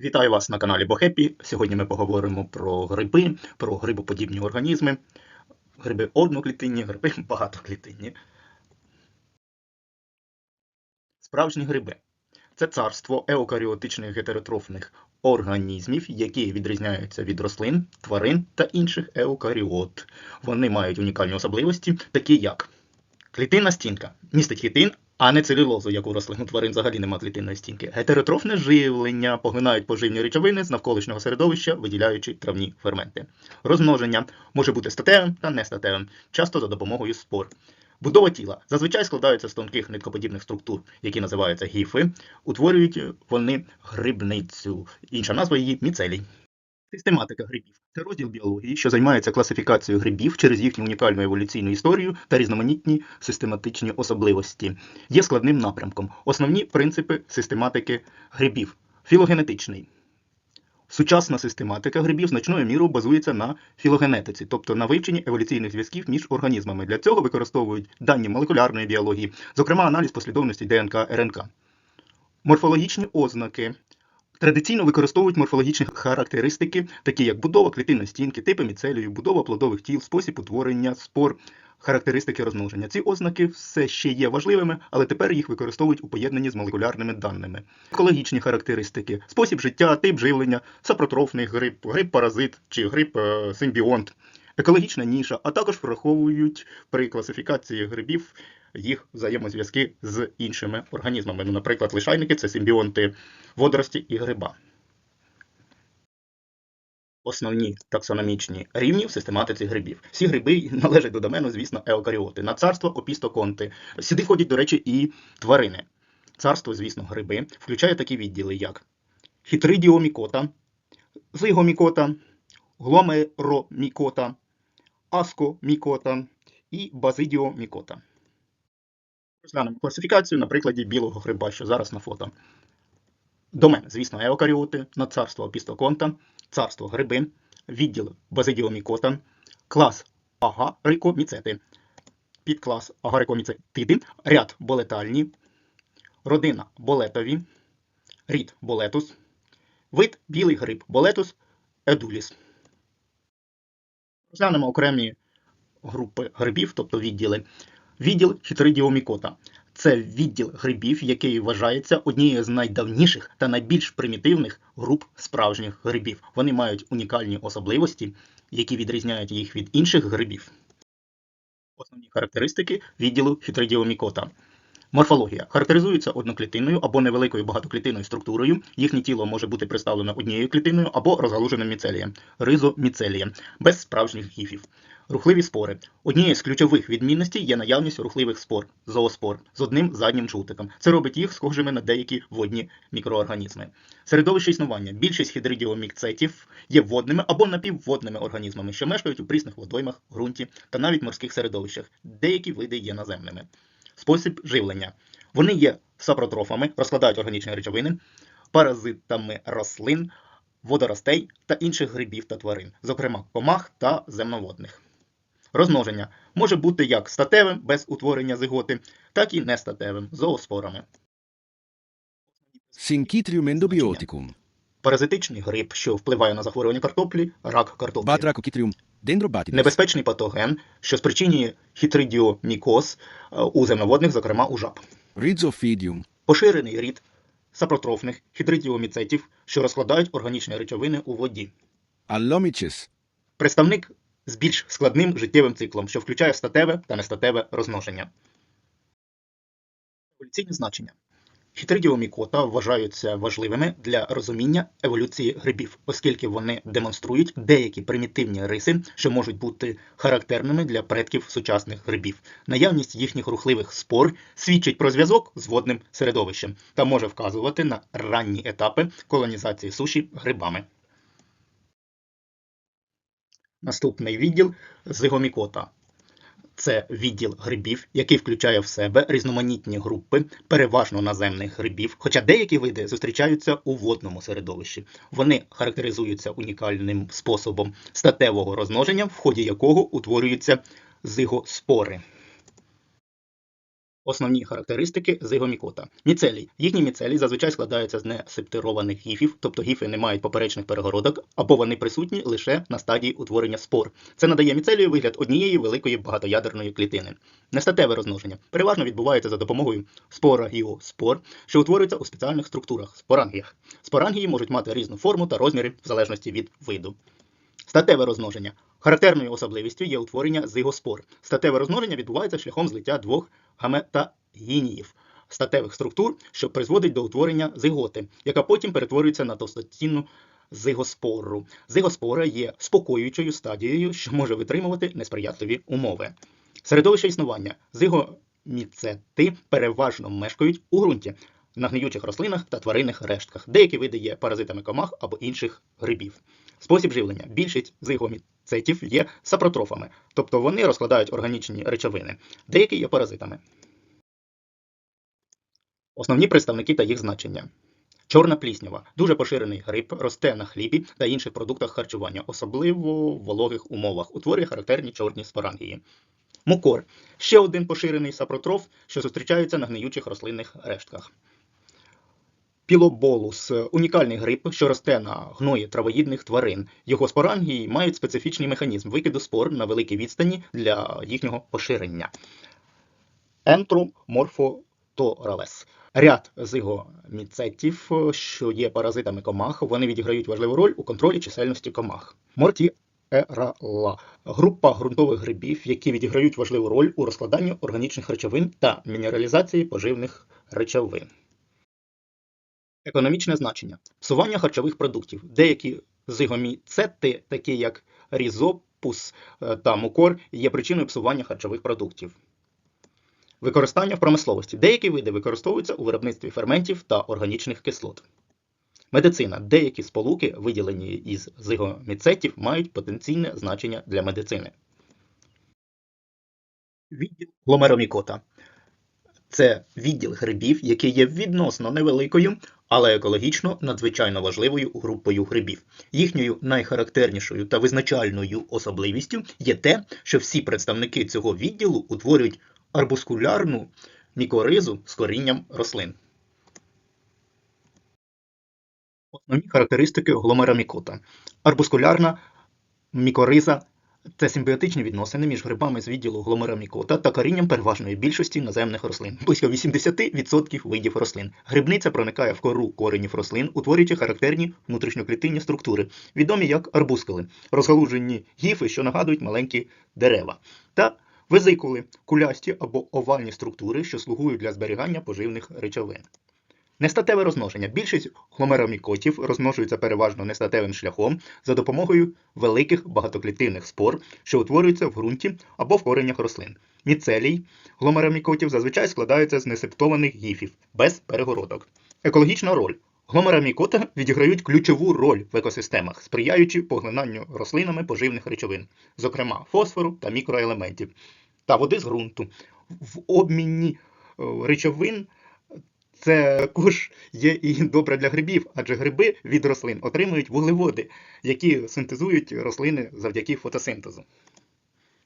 Вітаю вас на каналі Бохепі. Сьогодні ми поговоримо про гриби, про грибоподібні організми, гриби одноклітинні, гриби багатоклітинні. Справжні гриби це царство еукаріотичних гетеротрофних організмів, які відрізняються від рослин, тварин та інших еукаріот. Вони мають унікальні особливості, такі як клітинна стінка містить хітин, а не целюлозу, як у рослин тварин взагалі нема клітинної стінки. Гетеротрофне живлення поглинають поживні речовини з навколишнього середовища, виділяючи травні ферменти. Розмноження може бути статевим та нестатевим, часто за допомогою спор. Будова тіла зазвичай складаються з тонких ниткоподібних структур, які називаються гіфи. Утворюють вони грибницю. Інша назва її міцелій. Систематика грибів це розділ біології, що займається класифікацією грибів через їхню унікальну еволюційну історію та різноманітні систематичні особливості. Є складним напрямком. Основні принципи систематики грибів. Філогенетичний. Сучасна систематика грибів значною мірою базується на філогенетиці, тобто на вивченні еволюційних зв'язків між організмами. Для цього використовують дані молекулярної біології, зокрема аналіз послідовності ДНК РНК. Морфологічні ознаки. Традиційно використовують морфологічні характеристики, такі як будова клітинної стінки, типи міцелію, будова плодових тіл, спосіб утворення, спор, характеристики розмноження. Ці ознаки все ще є важливими, але тепер їх використовують у поєднанні з молекулярними даними. Екологічні характеристики, спосіб життя, тип живлення, сапротрофний гриб, гриб-паразит чи гриб-симбіонт, екологічна ніша, а також враховують при класифікації грибів їх взаємозв'язки з іншими організмами. Ну, наприклад, лишайники це симбіонти водорості і гриба. Основні таксономічні рівні в систематиці грибів. Всі гриби належать до домену, звісно, еукаріоти. На царство опістоконти. Сюди входять, до речі, і тварини. Царство, звісно, гриби включає такі відділи, як хітридіомікота, зигомікота, гломеромікота, аскомікота і базидіомікота. Розглянемо класифікацію на прикладі білого гриба, що зараз на фото. Домен, звісно, еокаріоти, надцарство опістоконта, царство гриби, відділ базидіомікота, клас агарикоміцети, підклас агарикоміцетиди, ряд болетальні, родина болетові, рід болетус, вид білий гриб болетус едуліс. Розглянемо окремі групи грибів, тобто відділи. Відділ хітридіомікота. Це відділ грибів, який вважається однією з найдавніших та найбільш примітивних груп справжніх грибів. Вони мають унікальні особливості, які відрізняють їх від інших грибів. Основні характеристики відділу хітридіомікота. Морфологія характеризується одноклітинною або невеликою багатоклітинною структурою. Їхнє тіло може бути представлено однією клітиною або розгалуженим міцелієм, ризоміцелієм, без справжніх гіфів. Рухливі спори. Однією з ключових відмінностей є наявність рухливих спор, зооспор з одним заднім жгутиком. Це робить їх схожими на деякі водні мікроорганізми. Середовище існування. Більшість хідридіомікцетів є водними або напівводними організмами, що мешкають у прісних водоймах, ґрунті та навіть морських середовищах. Деякі види є наземними. Спосіб живлення. Вони є сапротрофами, розкладають органічні речовини, паразитами рослин, водоростей та інших грибів та тварин, зокрема комах та земноводних. Розмноження може бути як статевим без утворення зиготи, так і нестатевим зооспорами. Syncytrium endobioticum. Паразитичний гриб, що впливає на захворювання картоплі, рак картоплі. Dendrobatidis. Небезпечний патоген, що спричинює хітридіомікоз е, у земноводних, зокрема у жаб. Rhizophidium. Поширений рід сапротрофних хітридіоміцетів, що розкладають органічні речовини у воді. Allomiches. Представник з більш складним життєвим циклом, що включає статеве та нестатеве розмноження. Еволюційне значення. Хітридіомікота вважаються важливими для розуміння еволюції грибів, оскільки вони демонструють деякі примітивні риси, що можуть бути характерними для предків сучасних грибів. Наявність їхніх рухливих спор свідчить про зв'язок з водним середовищем та може вказувати на ранні етапи колонізації суші грибами. Наступний відділ зигомікота. Це відділ грибів, який включає в себе різноманітні групи, переважно наземних грибів, хоча деякі види зустрічаються у водному середовищі. Вони характеризуються унікальним способом статевого розмноження, в ході якого утворюються зигоспори. Основні характеристики зигомікота. Міцелій. Їхні міцелії зазвичай складаються з несептированих гіфів, тобто гіфи не мають поперечних перегородок, або вони присутні лише на стадії утворення спор. Це надає міцелію вигляд однієї великої багатоядерної клітини. Нестатеве розмноження переважно відбувається за допомогою спорагіоспор, що утворюються у спеціальних структурах спорангіях. Спорангії можуть мати різну форму та розміри в залежності від виду. Статеве розмноження. Характерною особливістю є утворення зигоспор. Статеве розмноження відбувається шляхом злиття двох гаметагініїв статевих структур, що призводить до утворення зиготи, яка потім перетворюється на товстостінну зигоспору. Зигоспора є спокоюючою стадією, що може витримувати несприятливі умови. Середовище існування зигоміцети переважно мешкають у ґрунті, на гниючих рослинах та тваринних рештках. Деякі види є паразитами комах або інших грибів. Спосіб живлення. Більшість зигоміцетів є сапротрофами, тобто вони розкладають органічні речовини. Деякі є паразитами. Основні представники та їх значення. Чорна пліснява дуже поширений гриб, росте на хлібі та інших продуктах харчування, особливо в вологих умовах, утворює характерні чорні спорангії. Мукор ще один поширений сапротроф, що зустрічається на гниючих рослинних рештках. Пілоболус унікальний гриб, що росте на гної травоїдних тварин. Його спорангії мають специфічний механізм викиду спор на великій відстані для їхнього поширення. Ентроморфоторалес. Ряд зигоміцетів, що є паразитами комах, вони відіграють важливу роль у контролі чисельності комах. Мортіерала група ґрунтових грибів, які відіграють важливу роль у розкладанні органічних речовин та мінералізації поживних речовин. Економічне значення. Псування харчових продуктів. Деякі зигоміцети, такі як різопус е, та мукор, є причиною псування харчових продуктів. Використання в промисловості. Деякі види використовуються у виробництві ферментів та органічних кислот. Медицина. Деякі сполуки, виділені із зигоміцетів, мають потенційне значення для медицини. Відділ гломеромікота. Це відділ грибів, який є відносно невеликою, але екологічно надзвичайно важливою групою грибів. Їхньою найхарактернішою та визначальною особливістю є те, що всі представники цього відділу утворюють арбускулярну мікоризу з корінням рослин. Основні характеристики гломеромікота. Арбускулярна мікориза це симбіотичні відносини між грибами з відділу гломеромікота та корінням переважної більшості наземних рослин. Близько 80% видів рослин. Грибниця проникає в кору коренів рослин, утворюючи характерні внутрішньоклітинні структури, відомі як арбускули, розгалужені гіфи, що нагадують маленькі дерева, та везикули, кулясті або овальні структури, що слугують для зберігання поживних речовин. Нестатеве розмноження. Більшість гломеромікотів розмножуються переважно нестатевим шляхом за допомогою великих багатоклітинних спор, що утворюються в ґрунті або в коренях рослин. Міцелій гломеромікотів зазвичай складаються з несептованих гіфів без перегородок. Екологічна роль. Гломеромікота відіграють ключову роль в екосистемах, сприяючи поглинанню рослинами поживних речовин, зокрема фосфору та мікроелементів, та води з ґрунту. В обміні е, речовин це також є і добре для грибів, адже гриби від рослин отримують вуглеводи, які синтезують рослини завдяки фотосинтезу.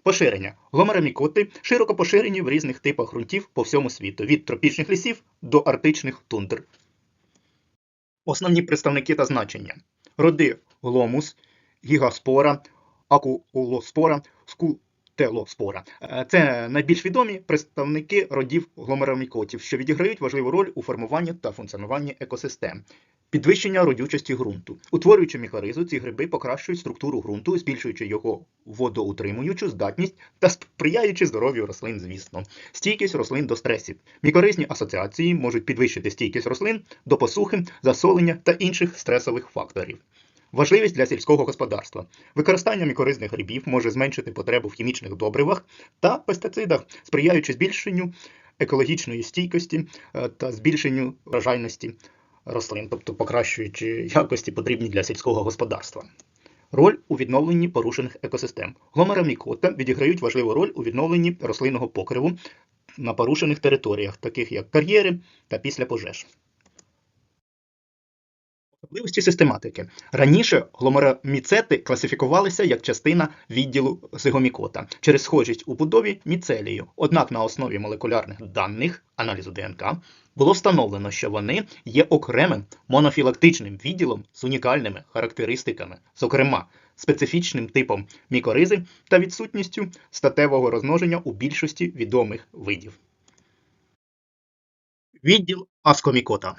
Поширення. Гломеромікоти широко поширені в різних типах ґрунтів по всьому світу, від тропічних лісів до арктичних тундр. Основні представники та значення. Роди гломус, гігаспора, акулоспора, скутелоспора. Е, Це найбільш відомі представники родів гломеромікотів, що відіграють важливу роль у формуванні та функціонуванні екосистем. Підвищення родючості ґрунту. Утворюючи міхоризу, ці гриби покращують структуру ґрунту, збільшуючи його водоутримуючу здатність та сприяючи здоров'ю рослин, звісно. Стійкість рослин до стресів. Мікоризні асоціації можуть підвищити стійкість рослин до посухи, засолення та інших стресових факторів. Важливість для сільського господарства. Використання мікоризних грибів може зменшити потребу в хімічних добривах та пестицидах, сприяючи збільшенню екологічної стійкості е, та збільшенню врожайності рослин, тобто покращуючи якості потрібні для сільського господарства. Роль у відновленні порушених екосистем. Гломеромікота відіграють важливу роль у відновленні рослинного покриву на порушених територіях, таких як кар'єри та після пожеж. Особливості систематики. Раніше гломероміцети класифікувалися як частина відділу зигомікота через схожість у будові міцелію. Однак на основі молекулярних даних аналізу ДНК було встановлено, що вони є окремим монофілактичним відділом з унікальними характеристиками, зокрема специфічним типом мікоризи та відсутністю статевого розмноження у більшості відомих видів. Відділ аскомікота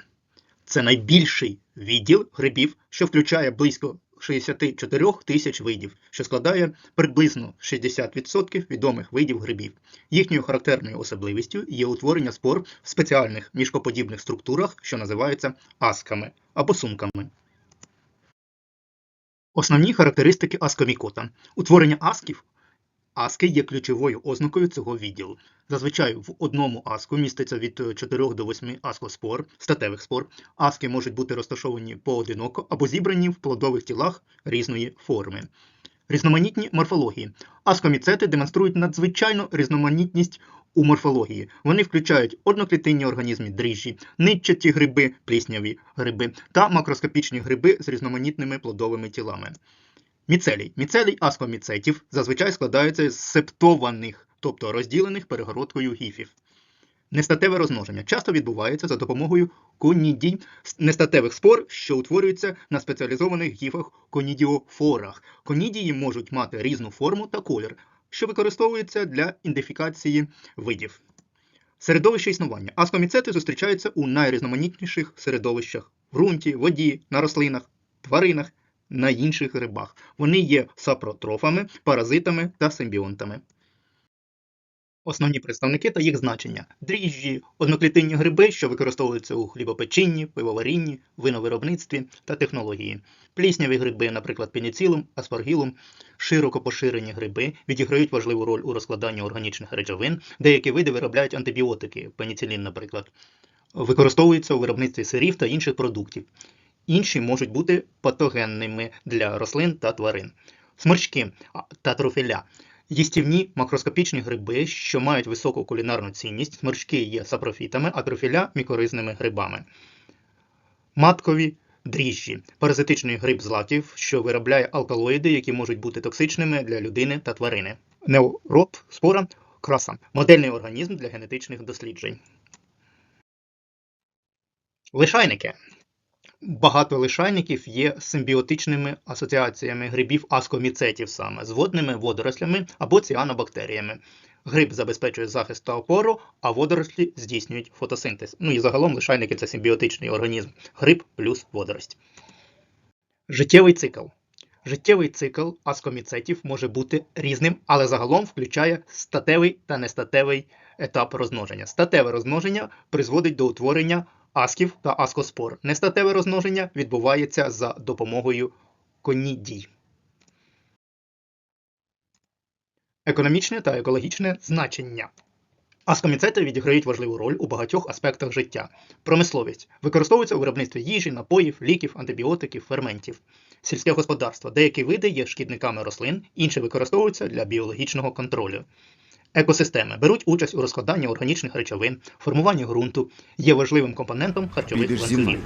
це найбільший відділ грибів, що включає близько 64 тисяч видів, що складає приблизно 60% відомих видів грибів. Їхньою характерною особливістю є утворення спор в спеціальних мішкоподібних структурах, що називаються асками або сумками. Основні характеристики аскомікота. Утворення асків. Аски є ключовою ознакою цього відділу. Зазвичай в одному аску міститься від 4 до 8 аскоспор, статевих спор. Аски можуть бути розташовані поодиноко або зібрані в плодових тілах різної форми. Різноманітні морфології. Аскоміцети демонструють надзвичайну різноманітність у морфології. Вони включають одноклітинні організми дріжджі, нитчаті гриби, плісняві гриби та макроскопічні гриби з різноманітними плодовими тілами. Міцелій. Міцелій аскоміцетів зазвичай складається з септованих, тобто розділених перегородкою гіфів. Нестатеве розмноження часто відбувається за допомогою конідій нестатевих спор, що утворюються на спеціалізованих гіфах конідіофорах. Конідії можуть мати різну форму та колір, що використовується для ідентифікації видів. Середовище існування. Аскоміцети зустрічаються у найрізноманітніших середовищах в ґрунті, воді, на рослинах, тваринах, на інших грибах. Вони є сапротрофами, паразитами та симбіонтами. Основні представники та їх значення: дріжджі, одноклітинні гриби, що використовуються у хлібопечінні, пивоварінні, виновиробництві та технології. Плісняві гриби, наприклад, пеніцилум, аспаргілум, широко поширені гриби відіграють важливу роль у розкладанні органічних речовин. Деякі види виробляють антибіотики, пеніцилін, наприклад, використовуються у виробництві сирів та інших продуктів. Інші можуть бути патогенними для рослин та тварин. Сморчки та трофіля їстівні макроскопічні гриби, що мають високу кулінарну цінність. Сморчки є сапрофітами, а трофіля мікоризними грибами. Маткові дріжджі паразитичний гриб злаків, що виробляє алкалоїди, які можуть бути токсичними для людини та тварини. Неуроб, спора, краса модельний організм для генетичних досліджень. Лишайники. Багато лишайників є симбіотичними асоціаціями грибів аскоміцетів саме з водними водорослями або ціанобактеріями. Гриб забезпечує захист та опору, а водорослі здійснюють фотосинтез. Ну і загалом лишайники це симбіотичний організм. Гриб плюс водорость. Життєвий цикл. Життєвий цикл аскоміцетів може бути різним, але загалом включає статевий та нестатевий етап розмноження. Статеве розмноження призводить до утворення асків та аскоспор. Нестатеве розмноження відбувається за допомогою конідій. Економічне та екологічне значення. Аскоміцети відіграють важливу роль у багатьох аспектах життя. Промисловість використовується у виробництві їжі, напоїв, ліків, антибіотиків, ферментів. Сільське господарство. Деякі види є шкідниками рослин, інші використовуються для біологічного контролю. Екосистеми беруть участь у розкладанні органічних речовин, формуванні ґрунту, є важливим компонентом харчових ланцюгів.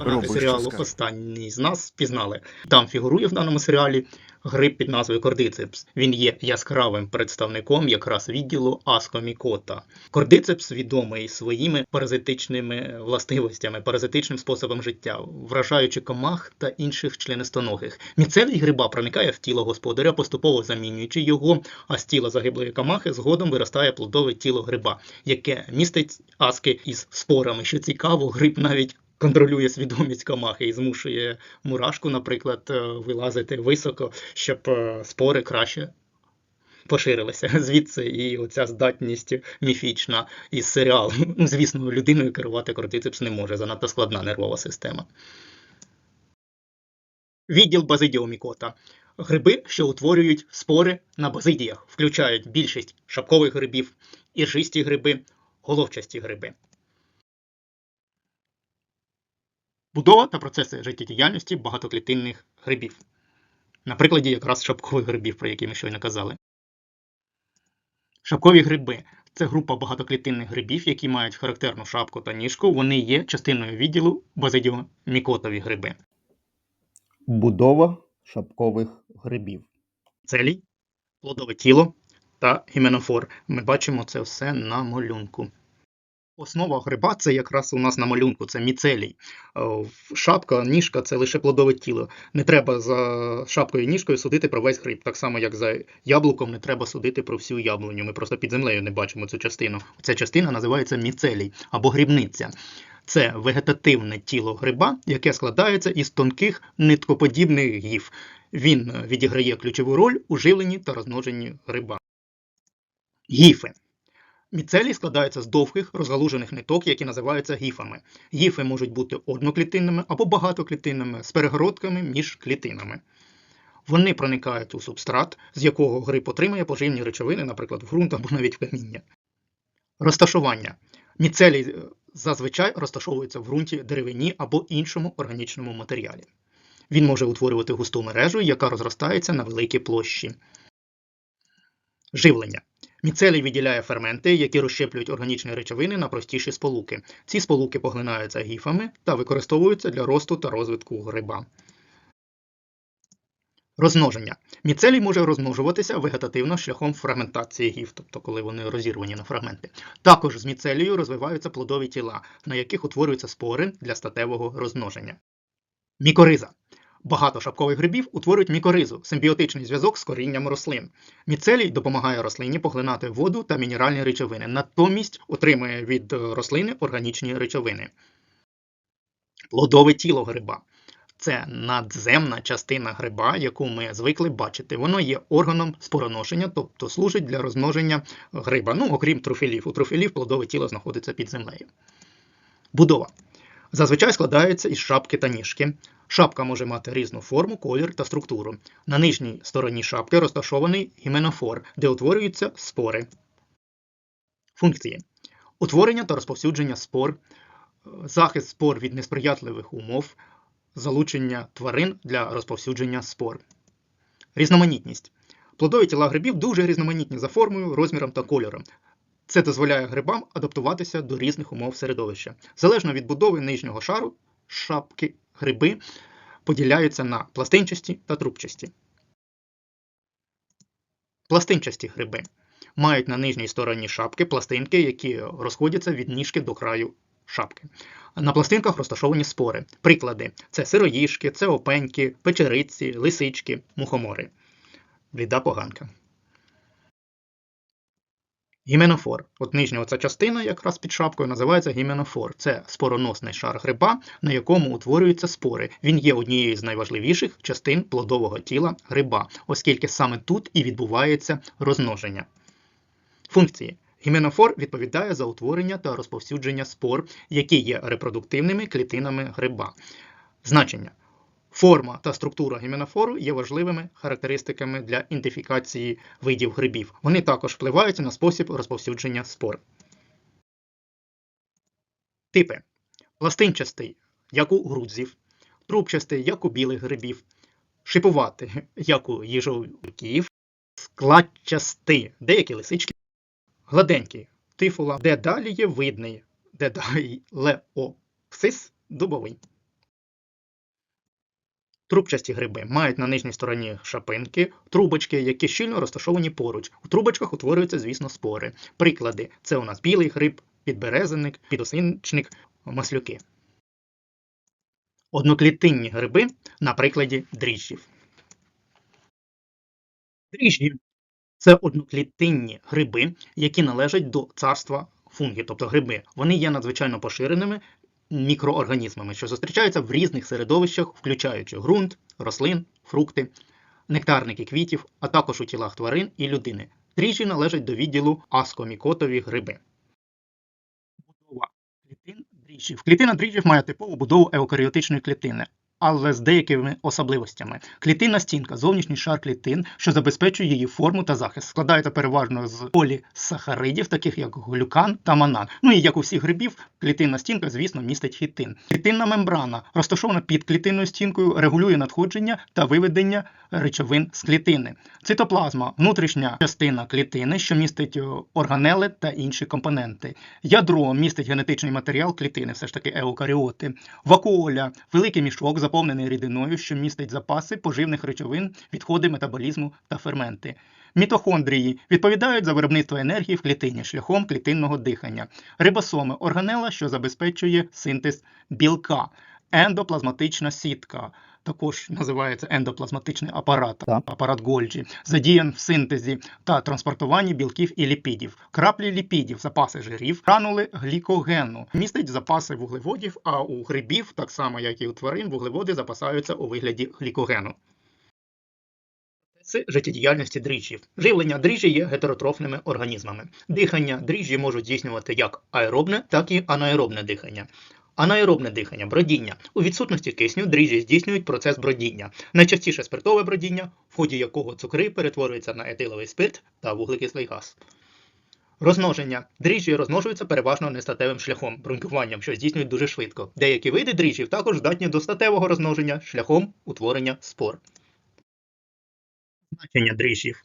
Роби, серіалу останній з нас пізнали. Там фігурує в даному серіалі гриб під назвою Кордицепс. Він є яскравим представником якраз відділу аскомікота. Кордицепс відомий своїми паразитичними властивостями, паразитичним способом життя, вражаючи комах та інших членистоногих. Міцелій гриба проникає в тіло господаря, поступово замінюючи його, а з тіла загиблої комахи згодом виростає плодове тіло гриба, яке містить аски із спорами. Що цікаво, гриб навіть контролює свідомість комахи і змушує мурашку, наприклад, е, вилазити високо, щоб е, спори краще поширилися. Звідси і оця здатність міфічна із серіалу. Ну, Звісно, людиною керувати кортицепс не може, занадто складна нервова система. Відділ базидіомікота. Гриби, що утворюють спори на базидіях, включають більшість шапкових грибів, іржисті гриби, головчасті гриби. Будова та процеси життєдіяльності багатоклітинних грибів. На прикладі якраз шапкових грибів, про які ми щойно казали. Шапкові гриби Це група багатоклітинних грибів, які мають характерну шапку та ніжку. Вони є частиною відділу базидіомікотові гриби. Будова шапкових грибів. Целій, плодове тіло та гіменофор. Ми бачимо це все на малюнку. Основа гриба це якраз у нас на малюнку, це міцелій. Е, Шапка, ніжка це лише плодове тіло. Не треба за шапкою і ніжкою судити про весь гриб. Так само, як за яблуком, не треба судити про всю яблуню. Ми просто під землею не бачимо цю частину. Ця частина називається міцелій або грибниця. Це вегетативне тіло гриба, яке складається із тонких ниткоподібних гіф. Він е, відіграє ключову роль у живленні та розмноженні гриба. Гіфи. Міцелій складаються з довгих розгалужених ниток, які називаються гіфами. Гіфи можуть бути одноклітинними або багатоклітинними з перегородками між клітинами. Вони проникають у субстрат, з якого гриб отримує поживні речовини, наприклад, в ґрунт або навіть в каміння. Розташування. Міцелій е, зазвичай розташовується в ґрунті, деревині або іншому органічному матеріалі. Він може утворювати густу мережу, яка розростається на великій площі. Живлення. Міцелій виділяє ферменти, які розщеплюють органічні речовини на простіші сполуки. Ці сполуки поглинаються гіфами та використовуються для росту та розвитку гриба. Розмноження. Міцелій може розмножуватися вегетативно шляхом фрагментації гіф, тобто коли вони розірвані на фрагменти. Також з міцелію розвиваються плодові тіла, на яких утворюються спори для статевого розмноження. Мікориза. Багато шапкових грибів утворюють мікоризу симбіотичний зв'язок з корінням рослин. Міцелій допомагає рослині поглинати воду та мінеральні речовини, натомість отримує від рослини органічні речовини. Плодове тіло гриба. Це надземна частина гриба, яку ми звикли бачити. Воно є органом спороношення, тобто служить для розмноження гриба. Ну, окрім трофілів. У трофілів плодове тіло знаходиться під землею. Будова. Зазвичай складається із шапки та ніжки. Шапка може мати різну форму, колір та структуру. На нижній стороні шапки розташований гіменофор, де утворюються спори. Функції: утворення та розповсюдження спор, е, захист спор від несприятливих умов, залучення тварин для розповсюдження спор. Різноманітність. Плодові тіла грибів дуже різноманітні за формою, розміром та кольором. Це дозволяє грибам адаптуватися до різних умов середовища. Залежно від будови нижнього шару, шапки гриби поділяються на пластинчасті та трубчасті. Пластинчасті гриби мають на нижній стороні шапки пластинки, які розходяться від ніжки до краю шапки. На пластинках розташовані спори. Приклади: це сироїжки, це опеньки, печериці, лисички, мухомори. Бліда поганка. Гіменофор. От нижня оця частина, якраз під шапкою, називається гіменофор. Це спороносний шар гриба, на якому утворюються спори. Він є однією з найважливіших частин плодового тіла гриба, оскільки саме тут і відбувається розмноження. Функції. Гіменофор відповідає за утворення та розповсюдження спор, які є репродуктивними клітинами гриба. Значення. Форма та структура гіменофору є важливими характеристиками для ідентифікації видів грибів. Вони також впливають на спосіб розповсюдження спор. Типи: пластинчастий, як у грудзів, трубчастий, як у білих грибів, шипуватий, як у їжовиків, складчастий, деякі лисички, гладенький, тифула, де далі є видний, де далі леопсис дубовий. Трубчасті гриби мають на нижній стороні шапинки, трубочки, які щільно розташовані поруч. У трубочках утворюються, звісно, спори. Приклади: це у нас білий гриб, підберезинник, підосинчник, маслюки. Одноклітинні гриби на прикладі дріжджів. Дріжджі це одноклітинні гриби, які належать до царства фунги, тобто гриби. Вони є надзвичайно поширеними мікроорганізмами, що зустрічаються в різних середовищах, включаючи ґрунт, рослин, фрукти, нектарники квітів, а також у тілах тварин і людини. Дріжджі належать до відділу аскомікотові гриби. Клітин дріжджів. Клітина дріжджів має типову будову еукаріотичної клітини. Але з деякими особливостями. Клітинна стінка, зовнішній шар клітин, що забезпечує її форму та захист, складається переважно з полісахаридів, таких як глюкан та манан. Ну і як у всіх грибів, клітинна стінка, звісно, містить хітин. Клітинна мембрана, розташована під клітинною стінкою, регулює надходження та виведення речовин з клітини. Цитоплазма внутрішня частина клітини, що містить е, органели та інші компоненти. Ядро містить генетичний матеріал клітини, все ж таки еукаріоти. Вакуоля великий мішок, заповнений рідиною, що містить запаси поживних речовин, відходи метаболізму та ферменти. Мітохондрії відповідають за виробництво енергії в клітині шляхом клітинного дихання. Рибосоми органела, що забезпечує синтез білка. Ендоплазматична сітка. Також називається ендоплазматичний апарат, апарат Гольджі, задіян в синтезі та транспортуванні білків і ліпідів, краплі ліпідів, запаси жирів, гранули глікогену, містить запаси вуглеводів, а у грибів, так само як і у тварин, вуглеводи запасаються у вигляді глікогену. Це життєдіяльності дріжджів. Живлення дріжджі є гетеротрофними організмами. Дихання дріжджі можуть здійснювати як аеробне, так і анаеробне дихання. Анаеробне дихання бродіння. У відсутності кисню дріжджі здійснюють процес бродіння. Найчастіше спиртове бродіння, в ході якого цукри перетворюються на етиловий спирт та вуглекислий газ. Розмноження. Дріжджі розмножуються переважно нестатевим шляхом, брунькуванням, що здійснюють дуже швидко. Деякі види дріжджів також здатні до статевого розмноження шляхом утворення спор. Значення дріжджів.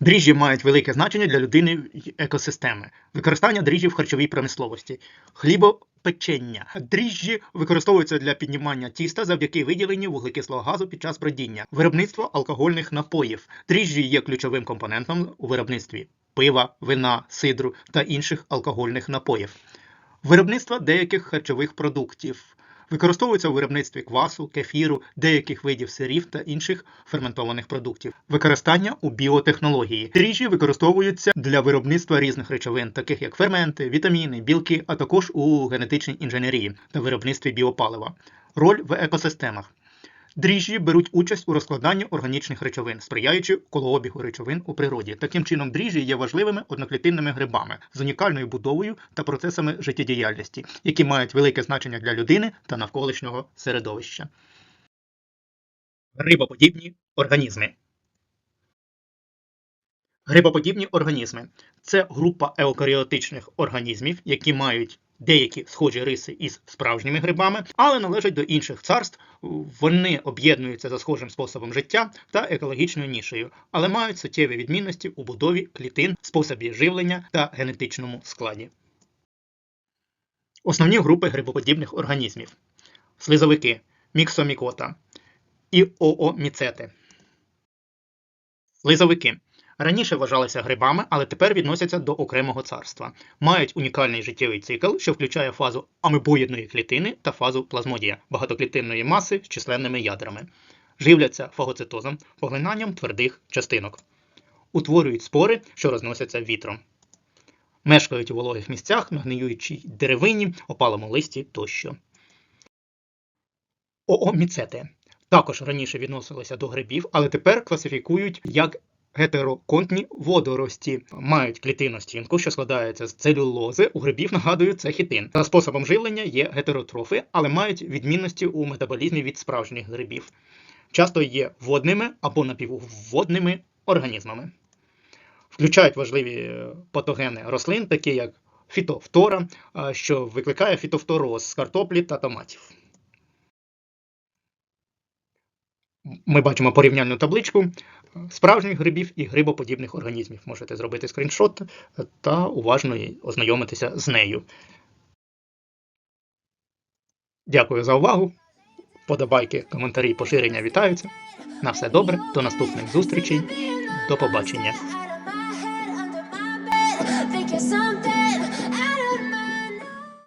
Дріжджі мають велике значення для людини й екосистеми. Використання дріжджів в харчовій промисловості. Хлібопечення. Дріжджі використовуються для піднімання тіста завдяки виділенню вуглекислого газу під час бродіння. Виробництво алкогольних напоїв. Дріжджі є ключовим компонентом у виробництві пива, вина, сидру та інших алкогольних напоїв. Виробництво деяких харчових продуктів. Використовується у виробництві квасу, кефіру, деяких видів сирів та інших ферментованих продуктів. Використання у біотехнології. Дріжджі використовуються для виробництва різних речовин, таких як ферменти, вітаміни, білки, а також у генетичній інженерії та виробництві біопалива. Роль в екосистемах. Дріжджі беруть участь у розкладанні органічних речовин, сприяючи колообігу речовин у природі. Таким чином, дріжджі є важливими одноклітинними грибами з унікальною будовою та процесами життєдіяльності, які мають велике значення для людини та навколишнього середовища. Грибоподібні організми. Грибоподібні організми це група еукаріотичних організмів, які мають деякі схожі риси із справжніми грибами, але належать до інших царств. Вони об'єднуються за схожим способом життя та екологічною нішею, але мають суттєві відмінності у будові клітин, способі живлення та генетичному складі. Основні групи грибоподібних організмів: слизовики, міксомікота і ооміцети. Слизовики раніше вважалися грибами, але тепер відносяться до окремого царства. Мають унікальний життєвий цикл, що включає фазу амебоїдної клітини та фазу плазмодія багатоклітинної маси з численними ядрами. Живляться фагоцитозом, поглинанням твердих частинок. Утворюють спори, що розносяться вітром. Мешкають у вологих місцях на гниючій деревині, опалому листі тощо. Ооміцети також раніше відносилися до грибів, але тепер класифікують як гетероконтні водорості. Мають клітинну стінку, що складається з целюлози. У грибів нагадую, це хітин. За способом живлення є гетеротрофи, але мають відмінності у метаболізмі від справжніх грибів. Часто є водними або напівводними організмами. Включають важливі е, патогени рослин, такі як фітофтора, що викликає фітофтороз з картоплі та томатів. Ми бачимо порівняльну табличку справжніх грибів і грибоподібних організмів. Можете зробити скріншот та уважно ознайомитися з нею. Дякую за увагу. Подобайки, коментарі, поширення вітаються. На все добре, до наступних зустрічей. До побачення.